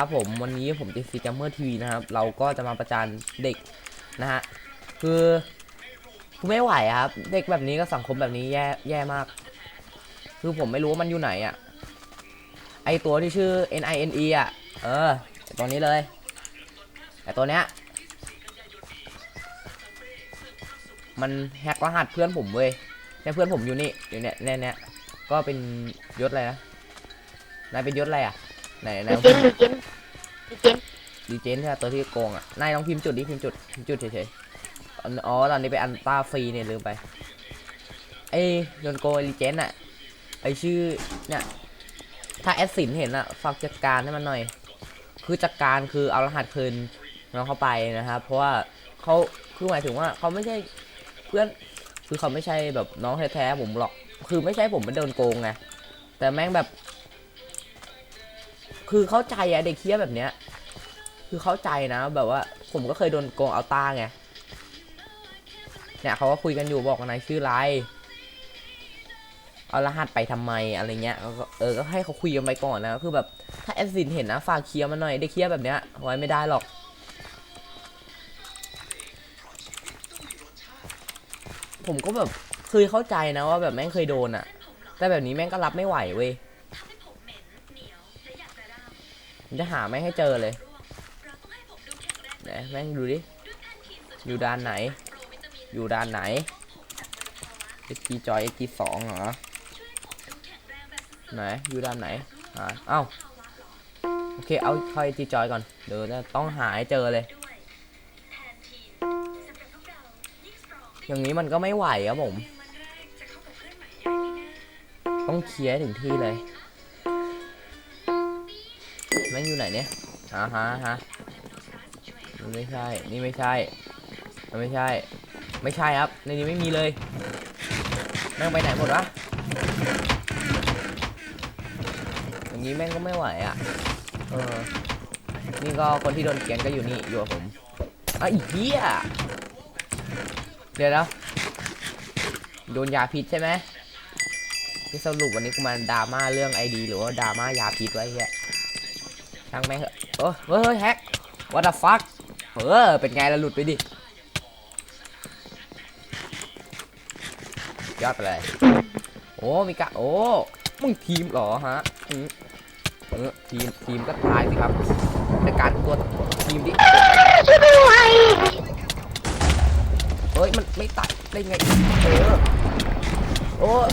ครับผมวันนี้ผมติซีจัมเมอร์ทีวีนะครับ เราก็จะมาประจานเด็กนะฮะ คือคือไม่ไหวครับ เด็กแบบนี้ก็สังคมแบบนี้แย่แย่มาก คือผมไม่รู้ว่ามันอยู่ไหนอะไอตัวที่ชื่อ N I N E อะ เออไอ้ตัวนี้เลยไอตัวเนี้ย มันแฮกรหัสเพื่อนผมเว้ยเนี่ยเพื่อนผมอยู่นี่อยู่เนี่ยเนี่ยเนี่ยก็เป็นยศอะไรนะนายเป็นยศอะไรอะ ไหนไหนดีเจนดีเจนดีเจนดีเจนใช่ไหมตัวที่โกงอะนายลองพิมพ์จุดดิพิมพ์จุดพิมพ์จุดเฉยๆอันอ๋อตอนนี้ไปอันต้าฟรีเนี่ยลืมไปไอ้โดนโกงดีเจนอะไอ้ชื่อเนี่ยถ้าแอดสินเห็นอะฝากจัดการให้มันหน่อย คือจัดการคือเอารหัสคืนน้องเข้าไปนะครับเพราะว่าเขาคือหมายถึงว่าเขาไม่ใช่เพื่อนคือเขาไม่ใช่แบบน้องแท้ๆผมหรอก คือไม่ใช่ผมเป็นโดนโกงไงแต่แม่งแบบ คือเข้าใจอะเด็กเคี้ยแบบเนี้ย คือเข้าใจนะ แบบว่า ผมก็เคยโดนโกงเอาตาไง เนี่ยเขาก็คุยกันอยู่บอกว่านายชื่ออะไร เอารหัสไปทำไมอะไรเงี้ยเขาก็เออ ก็ให้เขาคุยกันไปก่อนนะ คือแบบ ถ้าแอดซินเห็นนะฝากเคลียร์มาหน่อยได้เคลียร์แบบเนี้ยไว้ไม่ได้หรอกผมก็แบบเคยเข้าใจนะว่าแบบแม่งเคยโดนอะแต่แบบนี้แม่งก็รับไม่ไหวเว้ย ผมจะหาไม่ให้เจอเลยไหนแม่งดูดิ อยู่ด้านไหน อยู่ด้านไหน XG จอย XG สองเหรอ ไหน อยู่ด้านไหนอ่าเอ้า โอเค เอาเข้า XG จอยก่อน เดี๋ยวจะต้องหาให้เจอเลย อย่างนี้มันก็ไม่ไหวครับผม ต้องเคลียร์ถึงที่เลย แม่งอยู่ไหนเนี่ยอ่าฮะฮะนี่ไม่ใช่ นี่ไม่ใช่มันไม่ใช่ ไม่ใช่ครับ ในนี้ไม่มีเลย แม่งไปไหนหมดวะอย่างนี้แม่งก็ไม่ไหวอะ เออ นี่ก็คนที่โดนเกียนก็อยู่นี่อยู่กับผมอะอีเหี้ยเดี๋ยวนะโดนยาพิษใช่ไหมที่สรุปวันนี้กูมาดราม่าเรื่องไอดีหรือว่าดราม่ายาพิษไว้เหี้ย ช่างแม่งเหอะเออเฮ้ยเฮ้ยแฮก what the fuck เออเป็นไงล่ะหลุดไปดิยอดไปเลยโอ้มีกะโอ้มึงทีมหรอฮะเออทีมทีมก็ตายสิครับในการตัวทีมดิช่วยด้วยเฮ้ยมันไม่ตายได้ไงเออโอ้ย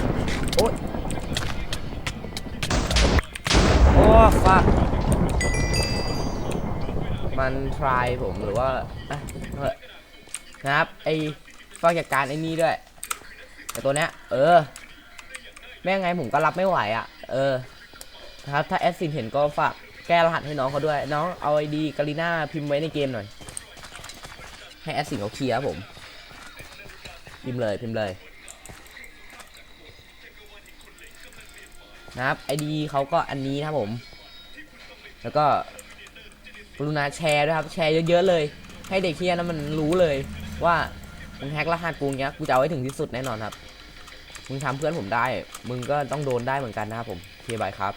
โอ้ ฟักมันทรายผมหรือว่าอะเอะนะครับไอ้ฝากจัดการไอ้นี่ด้วยแต่ตัวเนี้ย เออ แม่งไงผมก็รับไม่ไหวอะ เออนะครับถ้าแอดซินเห็นก็ฝากแก้รหัสให้น้องเขาด้วย น้องเอาไอดีกาลิน่าพิมพ์ไว้ในเกมหน่อย ให้แอดซินเขาเคลียร์ผม พิมพ์เลยพิมพ์เลย นะครับไอดีเขาก็อันนี้นะครับผม แล้วก็กรุณาแชร์ด้วยครับแชร์เยอะๆเลย ให้เด็กเฮียนะมันรู้เลยว่ามึงแฮกรหัสกูเนี้ยกูจะเอาให้ถึงที่สุดแน่นอนครับ มึงทำเพื่อนผมได้ มึงก็ต้องโดนได้เหมือนกันนะครับผมเคบายครับ